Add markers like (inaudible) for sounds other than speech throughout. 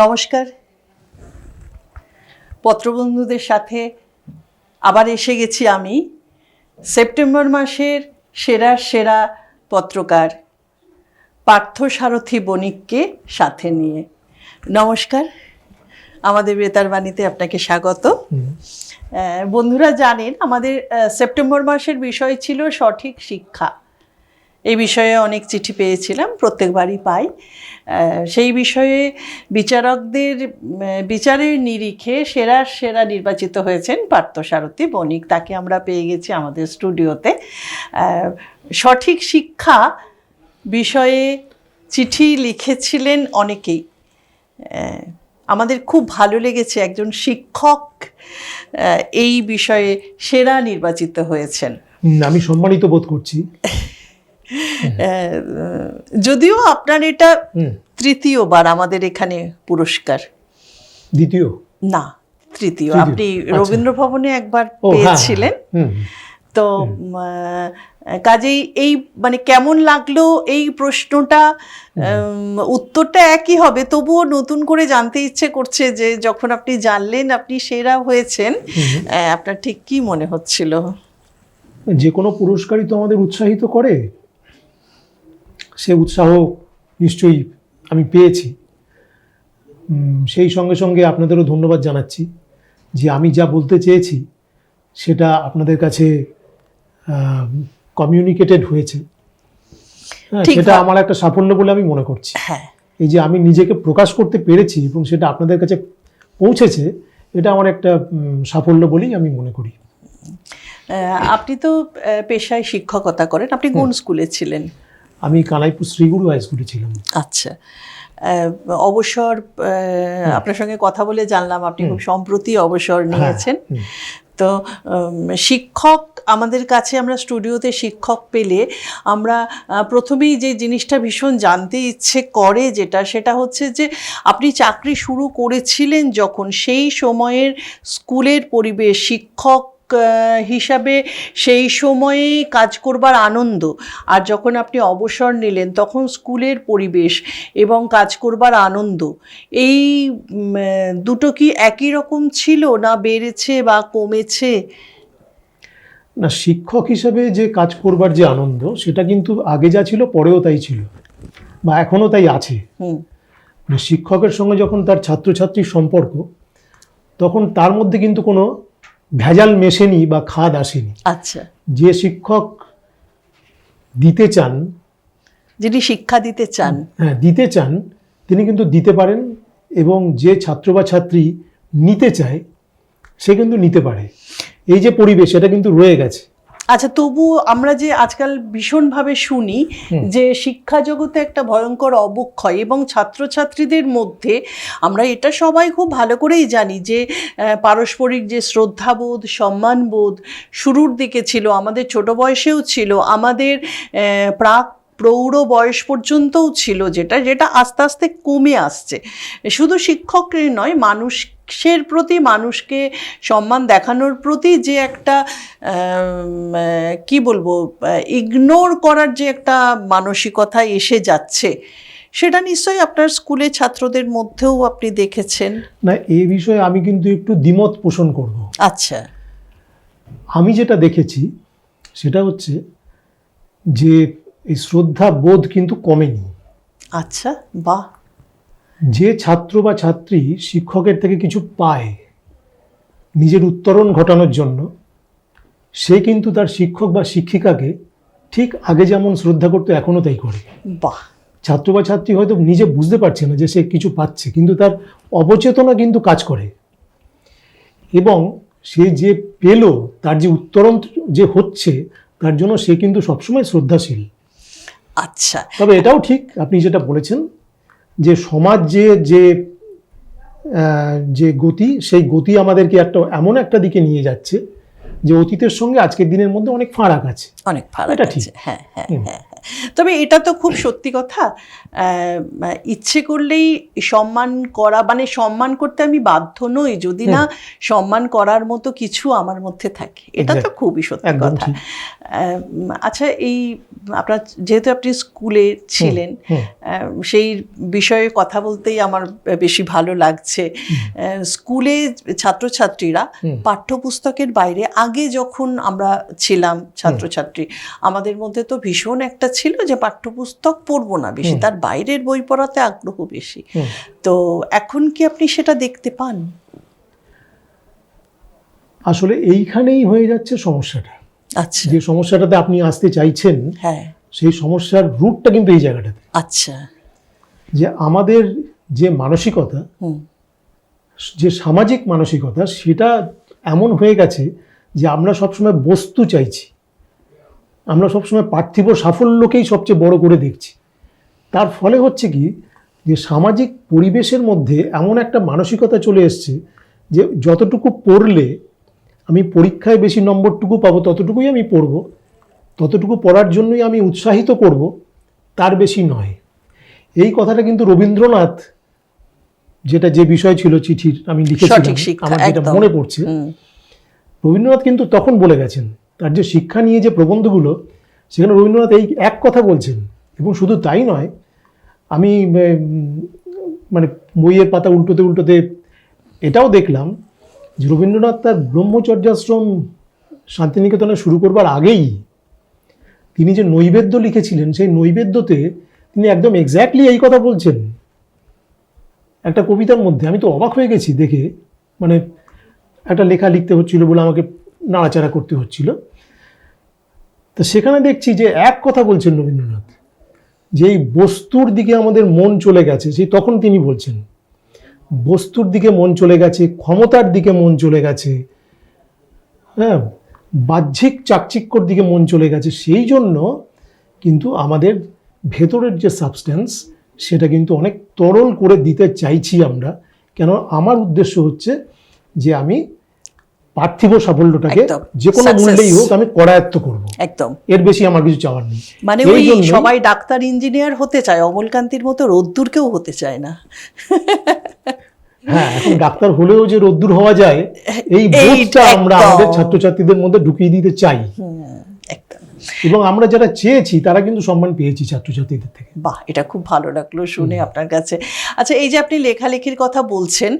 নমস্কার। পত্রবন্ধুদের সাথে আবার এসে গেছি আমি। সেপ্টেম্বর মাসের সেরা সেরা পত্রকার পার্থসারথী বণিককে সাথে নিয়ে। নমস্কার। আমাদের বেতার বাণীতে আপনাকে স্বাগত। বন্ধুরা জানেন আমাদের সেপ্টেম্বর মাসের বিষয় ছিল সঠিক শিক্ষা। এই বিষয়ে অনেক চিঠি পেয়েছিলাম, প্রত্যেকবারই পাই। সেই বিষয়ে বিচারকদের বিচারের নিরিখে সেরা সেরা নির্বাচিত হয়েছেন পার্থসারথী বণিক। তাকে আমরা পেয়ে গেছি আমাদের স্টুডিওতে। সঠিক শিক্ষা বিষয়ে চিঠি লিখেছিলেন অনেকেই। আমাদের খুব ভালো লেগেছে একজন শিক্ষক এই বিষয়ে সেরা নির্বাচিত হয়েছেন। আমি সম্মানিত বোধ করছি। যদিও আপনার এটা তৃতীয়বার আমাদের এখানে পুরস্কার। দ্বিতীয়? না তৃতীয়। আপনি আচ্ছা। রবীন্দ্র ভবনে একবার হ্যাঁ, পেয়েছিলেন। তো কাজেই এই মানে কেমন লাগল এই প্রশ্নটা? উত্তরটা একই হবে। তবুও নতুন করে জানতে ইচ্ছে করছে যে যখন আপনি জানলেন আপনি সেরা হয়েছেন আপনার ঠিক কি মনে হচ্ছিল? যে কোনো পুরস্কারই তো আমাদের উৎসাহিত করে। সে উৎসাহ নিশ্চয়ই আমি পেয়েছি। সেই সঙ্গে সঙ্গে আপনাদেরও ধন্যবাদ জানাচ্ছি যে আমি যা বলতে চেয়েছি সেটা আপনাদের কাছে কমিউনিকেটেড হয়েছে। হ্যাঁ, সেটা আমার একটা সাফল্য বলে আমি মনে করছি। হ্যাঁ। এই যে আমি নিজেকে প্রকাশ করতে পেরেছি এবং সেটা আপনাদের কাছে পৌঁছেছে এটা আমার একটা সাফল্য বলেই আমি মনে করি। আপনি তো পেশায় শিক্ষকতা করেন। আপনি কোন স্কুলে ছিলেন? আমি কানাইপুর শ্রীগুরু হাই স্কুলে ছিলাম। আচ্ছা। অবসর আপনার সঙ্গে কথা বলে জানলাম আপনি খুব সম্প্রতি অবসর নিয়েছেন। তো শিক্ষক আমাদের কাছে আমরা স্টুডিওতে শিক্ষক পেলে আমরা প্রথমেই যে জিনিসটা ভীষণ জানতে ইচ্ছে করে যেটা সেটা হচ্ছে যে আপনি চাকরি শুরু করেছিলেন যখন সেই সময়ের স্কুলের পরিবেশ শিক্ষক হিসাবে সেই সময়ে কাজ করবার আনন্দ। আর যখন আপনি অবসর নিলেন তখন স্কুলের পরিবেশ এবং কাজ করবার আনন্দ এই দুটো কি একই রকম ছিল না বেড়েছে বা কমেছে? না শিক্ষক হিসেবে যে কাজ করবার যে আনন্দ সেটা কিন্তু আগে যা ছিল পরেও তাই ছিল বা এখনও তাই আছে। মানে শিক্ষকের সঙ্গে যখন তার ছাত্রছাত্রীর সম্পর্ক তখন তার মধ্যে কিন্তু কোনো ভেজাল মেশেনি বা খাদ আসেনি। আচ্ছা। যে শিক্ষক দিতে চান যিনি শিক্ষা দিতে চান। হ্যাঁ দিতে চান তিনি কিন্তু দিতে পারেন এবং যে ছাত্র বা ছাত্রী নিতে চায় সে কিন্তু নিতে পারে। এই যে পরিবেশ এটা কিন্তু রয়ে গেছে। আচ্ছা তবু আমরা যে আজকাল ভীষণভাবে শুনি যে শিক্ষা জগতে একটা ভয়ঙ্কর অবক্ষয় এবং ছাত্রছাত্রীদের মধ্যে আমরা এটা সবাই খুব ভালো করেই জানি যে পারস্পরিক যে শ্রদ্ধাবোধ সম্মানবোধ শুরুর দিকে ছিল আমাদের ছোট বয়সেও ছিল আমাদের প্রাক প্রৌঢ় বয়স পর্যন্তও ছিল যেটা যেটা আস্তে আস্তে কমে আসছে। শুধু শিক্ষকের নয় মানুষের প্রতি মানুষকে সম্মান দেখানোর প্রতি যে একটা কি বলব ইগনোর করার যে একটা মানসিকতা এসে যাচ্ছে সেটা নিশ্চয়ই আপনার স্কুলে ছাত্রদের মধ্যেও আপনি দেখেছেন। না এ বিষয়ে আমি কিন্তু একটু দ্বিমত পোষণ করব। আচ্ছা। আমি যেটা দেখেছি সেটা হচ্ছে যে এই শ্রদ্ধা বোধ কিন্তু কমেনি। আচ্ছা বাহ! যে ছাত্র বা ছাত্রী শিক্ষকের থেকে কিছু পায় নিজের উত্তরণ ঘটানোর জন্য সে কিন্তু তার শিক্ষক বা শিক্ষিকাকে ঠিক আগে যেমন শ্রদ্ধা করতো এখনও তাই করে। বাহ! ছাত্র বা ছাত্রী হয়তো নিজে বুঝতে পারছে না যে সে কিছু পাচ্ছে কিন্তু তার অবচেতনা কিন্তু কাজ করে। এবং সে যে পেল তার যে উত্তরণ যে হচ্ছে তার জন্য সে কিন্তু সবসময় শ্রদ্ধাশীল। আচ্ছা। তবে এটাও ঠিক আপনি যেটা বলেছেন যে সমাজ যে যে যে গতি সেই গতি আমাদেরকে একটা এমন একটা দিকে নিয়ে যাচ্ছে যে অতীতের সঙ্গে আজকের দিনের মধ্যে অনেক ফারাক আছে অনেক ফারাক এটা ঠিক। হ্যাঁ হ্যাঁ হ্যাঁ হ্যাঁ। তবে এটা তো খুব সত্যি কথা। ইচ্ছে করলেই সম্মান করা মানে সম্মান করতে আমি বাধ্য নই। যদি না সম্মান করার মতো কিছু আমার মধ্যে থাকে এটা তো খুবই সত্যি কথা। আচ্ছা এই আপনার যেহেতু আপনি স্কুলে ছিলেন সেই বিষয়ে কথা বলতেই আমার বেশি ভালো লাগছে। স্কুলে ছাত্রছাত্রীরা। পাঠ্যপুস্তকের বাইরে আগে যখন আমরা ছিলাম ছাত্রছাত্রী আমাদের মধ্যে তো ভীষণ একটা ছিল যে পাঠ্যপুস্তক পড়ব না বেশি তার বাইরের বই পড়াতে আগ্রহ বেশি। তো এখন কি আপনি সেটা দেখতে পান? আসলে এইখানেই হয়ে যাচ্ছে সমস্যাটা। আচ্ছা। যে সমস্যাটাতে আপনি আসতে চাইছেন হ্যাঁ। সেই সমস্যার রুটটা কিন্তু এই জায়গাটাতে। আচ্ছা। যে আমাদের যে মানসিকতা যে সামাজিক মানসিকতা সেটা এমন হয়ে গেছে যে আমরা সবসময় বস্তু চাইছি। আমরা সবসময় পার্থিব সাফল্যকেই সবচেয়ে বড় করে দেখছি। তার ফলে হচ্ছে কি যে সামাজিক পরিবেশের মধ্যে এমন একটা মানসিকতা চলে এসছে যে যতটুকু পড়লে আমি পরীক্ষায় বেশি নম্বরটুকু পাবো ততটুকুই আমি পড়ব ততটুকু পড়ার জন্যই আমি উৎসাহিত করব তার বেশি নয়। এই কথাটা কিন্তু রবীন্দ্রনাথ যেটা যে বিষয় ছিল চিঠির আমি লিখেছিলাম শিক্ষা, আমার যেটা মনে পড়ছে রবীন্দ্রনাথ কিন্তু তখন বলে গেছেন তার যে শিক্ষা নিয়ে যে প্রবন্ধগুলো, সেখানে রবীন্দ্রনাথ এই এক কথা বলছেন। এবং শুধু তাই নয়, আমি মানে বইয়ের পাতা উল্টোতে উল্টোতে এটাও দেখলাম যে রবীন্দ্রনাথ তার ব্রহ্মচর্যাশ্রম শান্তিনিকেতনে শুরু করবার আগেই তিনি যে নৈবেদ্য লিখেছিলেন, সেই নৈবেদ্যতে তিনি একদম এক্স্যাক্টলি এই কথা বলছেন। একটা কবিতার মধ্যে, আমি তো অবাক হয়ে গেছি দেখে মানে একটা লেখা লিখতে হচ্ছিল বলে আমাকে নাড়াচাড়া করতে হচ্ছিল। তো সেখানে দেখছি যে এক কথা বলছেন রবীন্দ্রনাথ, যে এই বস্তুর দিকে আমাদের মন চলে গেছে, সেই তখন তিনি বলছেন, বস্তুর দিকে মন চলে গেছে, ক্ষমতার দিকে মন চলে গেছে হ্যাঁ বাহ্যিক চাকচিক্যর দিকে মন চলে গেছে, সেই জন্য কিন্তু আমাদের ভেতরের যে সাবস্ট্যান্স সেটা কিন্তু অনেক তরল করে দিতে চাইছি আমরা। কেন আমার উদ্দেশ্য হচ্ছে যে আমি পার্থিব সাফল্যটাকে যে কোনো মূল্যেই হোক আমি করায়ত্ত করব। একদম। এর বেশি আমার কিছু চাওয়ার নেই। মানে ওই সবাই ডাক্তার ইঞ্জিনিয়ার হতে চায় অমলকান্তির মতো রোদ্দুর কেউ হতে চায় না। হ্যাঁ এখন ডাক্তার হলেও যে রোদ্দুর হওয়া যায় এই বোধটা আমরা আমাদের ছাত্রছাত্রীদের মধ্যে ঢুকিয়ে দিতে চাই। এবং আমরা যারা চেয়েছি তারা কিন্তু সম্মান পেয়েছি ছাত্রছাত্রীদের থেকে। বাহ এটা খুব ভালো লাগল শুনে আপনার কাছে। আচ্ছা এই যে আপনি লেখালেখির কথা বলছেন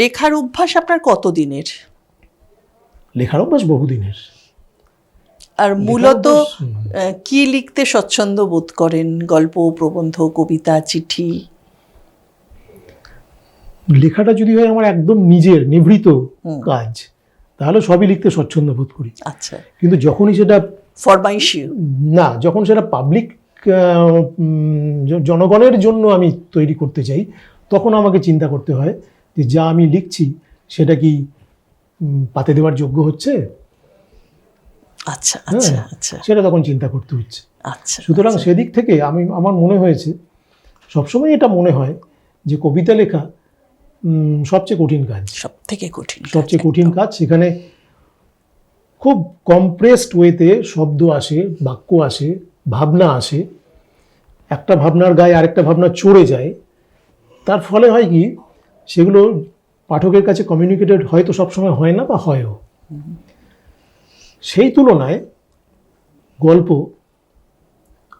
লেখার অভ্যাস আপনার কতদিনের? লেখার অভ্যাস বহুদিনের। আর মূলত কি লিখতে স্বচ্ছন্দ বোধ করেন? গল্প প্রবন্ধ কবিতা চিঠি? লেখাটা যদি হয় আমার একদম নিজের নিভৃত কাজ তাহলে সবই লিখতে স্বচ্ছন্দ বোধ করি। আচ্ছা। কিন্তু যখনই সেটা ফর মাই না যখন সেটা পাবলিক জনগণের জন্য আমি তৈরি করতে চাই তখন আমাকে চিন্তা করতে হয় যে যা আমি লিখছি সেটা কি পাতে দেওয়ার যোগ্য হচ্ছে? আচ্ছা আচ্ছা হ্যাঁ। আচ্ছা সেটা তখন চিন্তা করতে হচ্ছে। আচ্ছা সুতরাং সেদিক থেকে আমি আমার মনে হয়েছে সবসময় এটা মনে হয় যে কবিতা লেখা সবচেয়ে কঠিন কাজ। সব থেকে কঠিন সবচেয়ে কঠিন কাজ সেখানে খুব কম্প্রেসড ওয়েতে শব্দ আসে বাক্য আসে ভাবনা আসে একটা ভাবনার গায়ে আরেকটা ভাবনা চড়ে যায়। তার ফলে হয় কি সেগুলো পাঠকের কাছে কমিউনিকেটেড হয়তো সবসময় হয় না বা হয়ও। সেই তুলনায় গল্প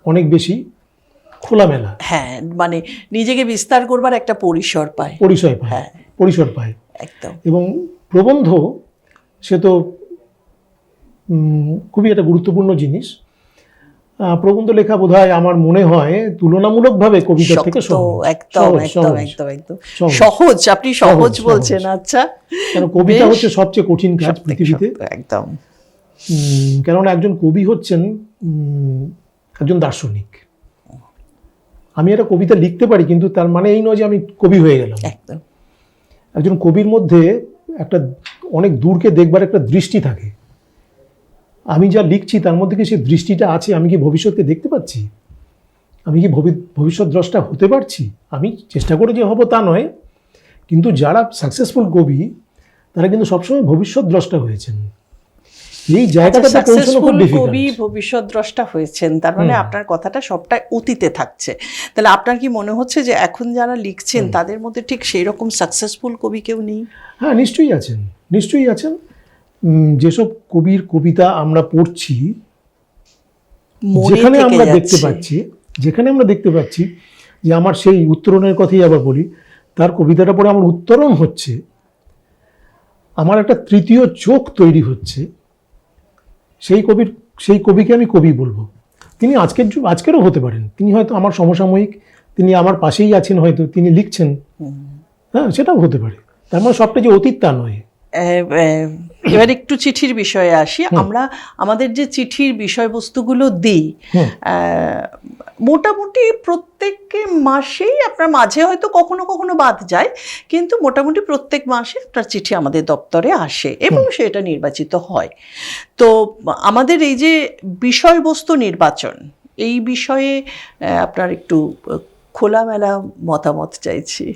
অনেক বেশি খোলামেলা। হ্যাঁ মানে নিজেকে বিস্তার করবার একটা পরিসর পায়। পরিচয় পায় হ্যাঁ। পরিসর পায়। একদম। এবং প্রবন্ধ সে তো খুবই একটা গুরুত্বপূর্ণ জিনিস। প্রবন্ধ লেখা বোধহয় আমার মনে হয় তুলনামূলকভাবে কবিতার থেকে সহজ। একদম একদম একদম একদম। সহজ। সহজ আপনি সহজ বলছেন আচ্ছা। কেন কবিতা হচ্ছে সবচেয়ে কঠিন কাজ পৃথিবীতে। একদম। কেননা একজন কবি হচ্ছেন উম, একজন দার্শনিক। আমি একটা কবিতা লিখতে পারি কিন্তু তার মানে এই নয় যে আমি কবি হয়ে গেলাম। একদম। একজন কবির মধ্যে একটা অনেক দূরকে দেখবার একটা দৃষ্টি থাকে। আমি যা লিখছি তার মধ্যে কি সেই দৃষ্টিটা আছে? আমি কি ভবিষ্যৎকে দেখতে পাচ্ছি? আমি কি ভবি- ভবিষ্যৎ দ্রষ্টা হতে পারছি? আমি চেষ্টা করে যে হব তা নয়। কিন্তু যারা সাকসেসফুল কবি তারা কিন্তু সবসময় ভবিষ্যৎ দ্রষ্টা হয়েছেন। এই পৌঁছানো খুব সাকসেসফুল কবি ভবিষ্যৎ দ্রষ্টা হয়েছেন তার মানে আপনার কথাটা সবটাই অতীতে থাকছে। তাহলে আপনার কি মনে হচ্ছে যে এখন যারা লিখছেন তাদের মধ্যে ঠিক সেই রকম সাকসেসফুল কবি কেউ নেই? হ্যাঁ নিশ্চয়ই আছেন। নিশ্চয়ই আছেন। যেসব কবির কবিতা আমরা পড়ছি যেখানে আমরা দেখতে পাচ্ছি যেখানে আমরা দেখতে পাচ্ছি যে আমার সেই উত্তরণের কথাই আবার বলি তার কবিতাটা পড়ে আমার উত্তরণ হচ্ছে। আমার একটা তৃতীয় চোখ তৈরি হচ্ছে। সেই কবির সেই কবিকে আমি কবি বলব। তিনি আজকের যুগ আজকেরও হতে পারেন। তিনি হয়তো আমার সমসাময়িক তিনি আমার পাশেই আছেন হয়তো তিনি লিখছেন। হ্যাঁ সেটাও হতে পারে। তার মানে সবটা যে অতীত তা নয়। (coughs) এবার একটু চিঠির বিষয়ে আসি। আমরা আমাদের যে চিঠির বিষয়বস্তুগুলো দিই মোটামুটি প্রত্যেক মাসেই আপনার মাঝে হয়তো কখনো কখনো বাদ যায় কিন্তু মোটামুটি প্রত্যেক মাসে আপনার চিঠি আমাদের দপ্তরে আসে এবং সেটা নির্বাচিত হয়। তো আমাদের এই যে বিষয়বস্তু নির্বাচন এই বিষয়ে আপনার একটু খোলামেলা মতামত চাইছি।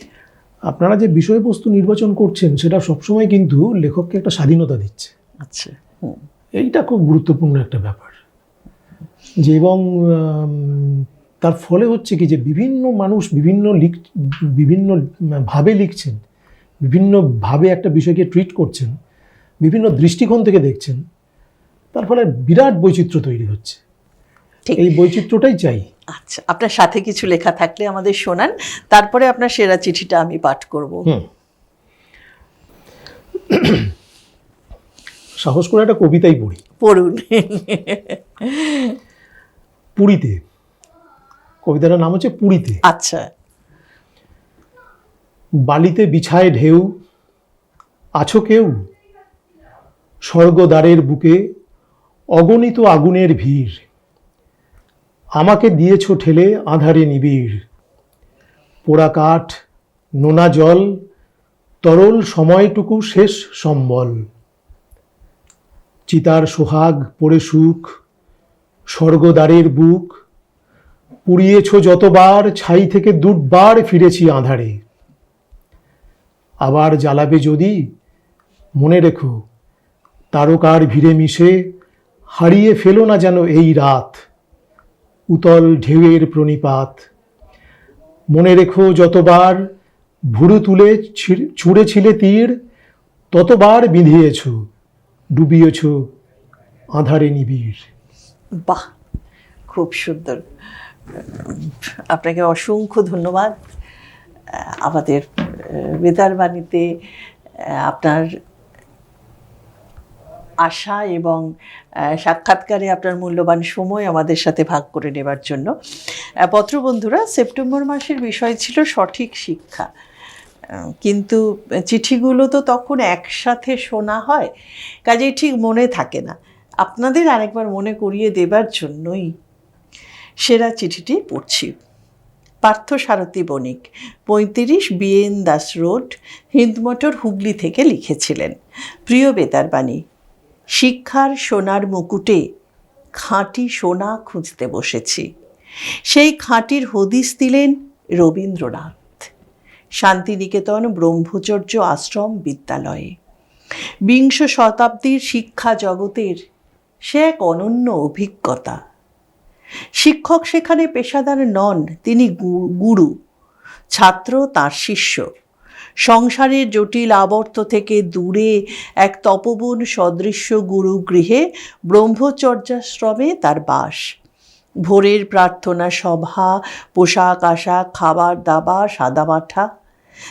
আপনারা যে বিষয়বস্তু নির্বাচন করছেন সেটা সবসময় কিন্তু লেখককে একটা স্বাধীনতা দিচ্ছে। আচ্ছা। এইটা খুব গুরুত্বপূর্ণ একটা ব্যাপার। যে এবং তার ফলে হচ্ছে কি যে বিভিন্ন মানুষ বিভিন্ন লিখ বিভিন্ন ভাবে লিখছেন বিভিন্নভাবে একটা বিষয়কে ট্রিট করছেন বিভিন্ন দৃষ্টিকোণ থেকে দেখছেন তার ফলে বিরাট বৈচিত্র্য তৈরি হচ্ছে। এই বৈচিত্র্যটাই চাই। আচ্ছা আপনার সাথে কিছু লেখা থাকলে আমাদের শোনান তারপরে আপনার সেরা চিঠিটা আমি পাঠ করব। সাহস করে একটা কবিতাই পড়ি। পড়ুন। পুরীতে। কবিতাটার নাম হচ্ছে পুরীতে। আচ্ছা। বালিতে বিছায় ঢেউ আছো কেউ? স্বর্গদ্বারের বুকে অগণিত আগুনের ভিড়। আমাকে দিয়েছ ঠেলে আধারে নিবিড়। পোড়া কাঠ, নোনা জল, তরল সময়টুকু শেষ সম্বল। চিতার সোহাগ পড়ে সুখ, স্বর্গদ্বারের বুক, পুড়িয়েছ যতবার, ছাই থেকে দুটবার ফিরেছি আঁধারে। আবার জ্বালাবে যদি, মনে রেখো, তারকার ভিড়ে মিশে, হারিয়ে ফেলো না যেন এই রাত। উতল ঢেউয়ের প্রণিপাত। মনে রেখো যতবার ভুরু তুলে ছুঁড়েছিলে তীর, ততবার বিঁধিয়েছ, ডুবিয়েছ আধারে নিবিড়। বাহ, খুব সুন্দর। আপনাকে অসংখ্য ধন্যবাদ। আমাদের বেতার বাণীতে আপনার আশা এবং সাক্ষাৎকারে আপনার মূল্যবান সময় আমাদের সাথে ভাগ করে নেবার জন্য। পত্রবন্ধুরা, সেপ্টেম্বর মাসের বিষয় ছিল সঠিক শিক্ষা। কিন্তু চিঠিগুলো তো তখন একসাথে শোনা হয়, কাজেই ঠিক মনে থাকে না। আপনাদের আরেকবার মনে করিয়ে দেবার জন্যই সেরা চিঠিটি পড়ছি। পার্থ সারথী বণিক, পঁয়ত্রিশ বিএন দাস রোড, হিন্দমোটর হুগলি থেকে লিখেছিলেন। প্রিয় বেতারবাণী শিক্ষার সোনার মুকুটে খাঁটি সোনা খুঁজতে বসেছি। সেই খাঁটির হদিস দিলেন রবীন্দ্রনাথ। শান্তিনিকেতন ব্রহ্মচর্য আশ্রম বিদ্যালয়ে। বিংশ শতাব্দীর শিক্ষা জগতের সে এক অনন্য অভিজ্ঞতা। শিক্ষক সেখানে পেশাদার নন, তিনি গুরু, ছাত্র তার শিষ্য। সংসারের জটিল আবর্ত থেকে দূরে এক তপবন সদৃশ্য গুরু গৃহে ব্রহ্মচর্যাশ্রমে তার বাস। ভোরের প্রার্থনা সভা, পোশাক আশাক, খাবার দাবার সাদামাঠা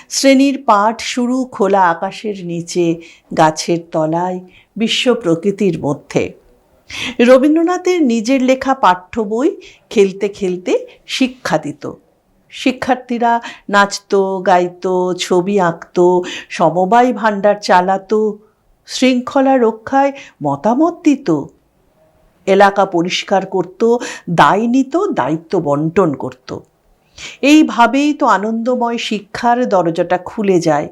শ্রেণির পাঠ শুরু খোলা আকাশের নিচে, গাছের তলায়, বিশ্ব প্রকৃতির মধ্যে। রবীন্দ্রনাথের নিজের লেখা পাঠ্য বই খেলতে খেলতে শিক্ষা দিত শিক্ষার্থীরা নাচতো, গাইতো, ছবি আঁকতো, সমবায় ভাণ্ডার চালাতো, শৃঙ্খলা রক্ষায় মতামত দিত, এলাকা পরিষ্কার করত, দায় নিত, দায়িত্ব বন্টন করত। এইভাবেই তো আনন্দময় শিক্ষার দরজাটা খুলে যায়।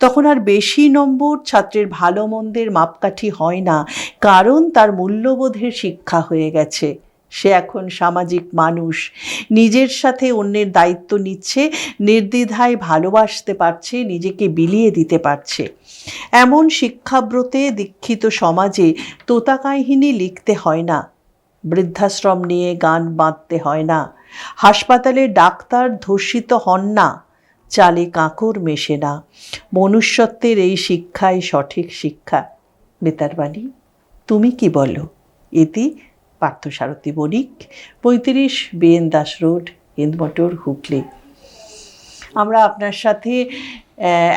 তখন আর বেশি নম্বর ছাত্রের ভালো মন্দের মাপকাঠি হয় না, কারণ তার মূল্যবোধের শিক্ষা হয়ে গেছে। সে এখন সামাজিক মানুষ। নিজের সাথে অন্যের দায়িত্ব নিচ্ছে, নির্দ্বিধায় ভালোবাসতে পারছে, নিজেকে বিলিয়ে দিতে পারছে। এমন শিক্ষাব্রতে দীক্ষিত সমাজে তোতা কাহিনী লিখতে হয় না, বৃদ্ধাশ্রম নিয়ে গান বাঁধতে হয় না, হাসপাতালে ডাক্তার ধর্ষিত হন না, চালে কাঁকর মেশে না। মনুষ্যত্বের এই শিক্ষাই সঠিক শিক্ষা। বেতারবাণী তুমি কি বলো? এটি পার্থসারথী বণিক পঁয়ত্রিশ বিএন দাস রোড হিন্দমোটর হুগলি। আমরা আপনার সাথে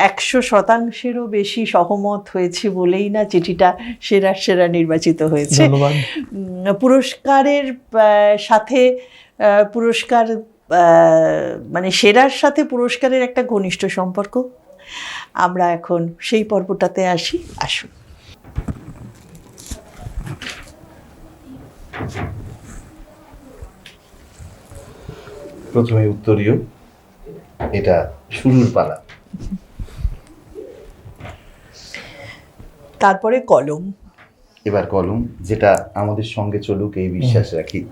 একশো শতাংশেরও বেশি সহমত হয়েছে বলেই না চিঠিটা সেরা সেরা নির্বাচিত হয়েছে। পুরস্কারের সাথে পুরস্কার মানে সেরার সাথে পুরস্কারের একটা ঘনিষ্ঠ সম্পর্ক। আমরা এখন সেই পর্বটাতে আসি। আসুন। প্রথমে উত্তরীয়। এটা শুরুর পালা। তারপরে কলম। এবার কলম যেটা আমাদের সঙ্গে চলুক এই বিশ্বাস রাখি।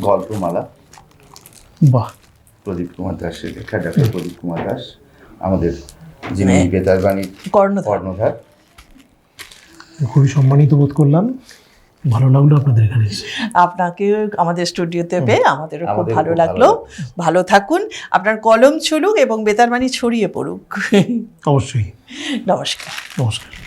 গল্পমালা। বাহ। প্রদীপ কুমার দাসের লেখা ডাক্তার প্রদীপ কুমার দাস আমাদের যিনি বেতারবাণীর কর্ণধার। কর্ণধার। খুবই সম্মানিত বোধ করলাম। ভালো লাগল আপনাদের এখানে আপনাকে আমাদের স্টুডিওতে পেয়ে আমাদেরও খুব ভালো লাগল। ভালো ভালো থাকুন। আপনার কলম ছুলুক এবং বেতারবাণী ছড়িয়ে পড়ুক। অবশ্যই। নমস্কার। নমস্কার।